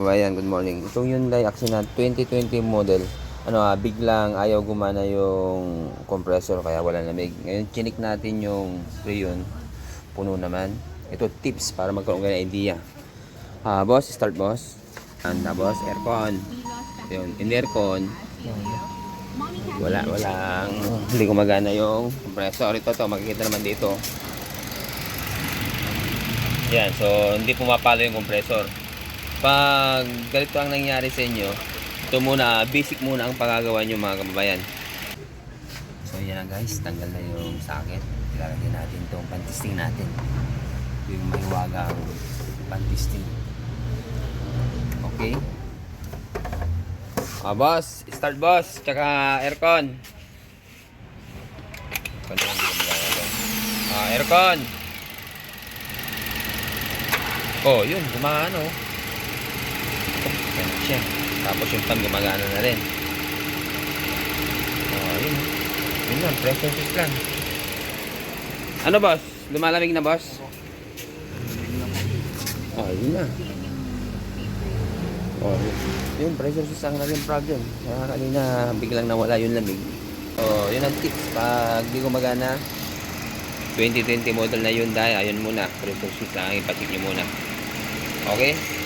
Ayan, good morning. Itong Hyundai Accent 2020 model, ano ah, biglang ayaw gumana yung compressor kaya wala lamig. Ngayon, chinik natin yung freon. Puno naman. Ito tips para magkaroon kayo ng idea. Ah, boss, start boss. Anda boss, aircon. Yun, in aircon, wala, walang, hindi gumagana yung compressor. Ito to, makikita naman dito. Yan, so hindi pumapalo yung compressor. Pag ganito ang nangyari sa inyo, ito muna, basic muna ang pagagawa nyo mga kababayan. So yan na guys, tanggal na yung socket. Ilalagay natin itong pantisting natin. Yung may wagang pantisting. Okay? Ah, boss, start boss, tsaka aircon. Ah, aircon. Oh, yun, gumagano. Ganun siya. Tapos yung fan gumagana na rin. Oh, yun. Yun lang, switch lang. Ano boss? Lumalamig na boss? Oh, yun na. Oh, yun. Yun, pressure switch ang naging problem. Kaya kanina biglang nawala yung lamig. Oh, yun ang tips. Pag di gumagana, 2020 model na Hyundai, ayun muna. Pressure switch lang ang ipatik nyo muna. Okay?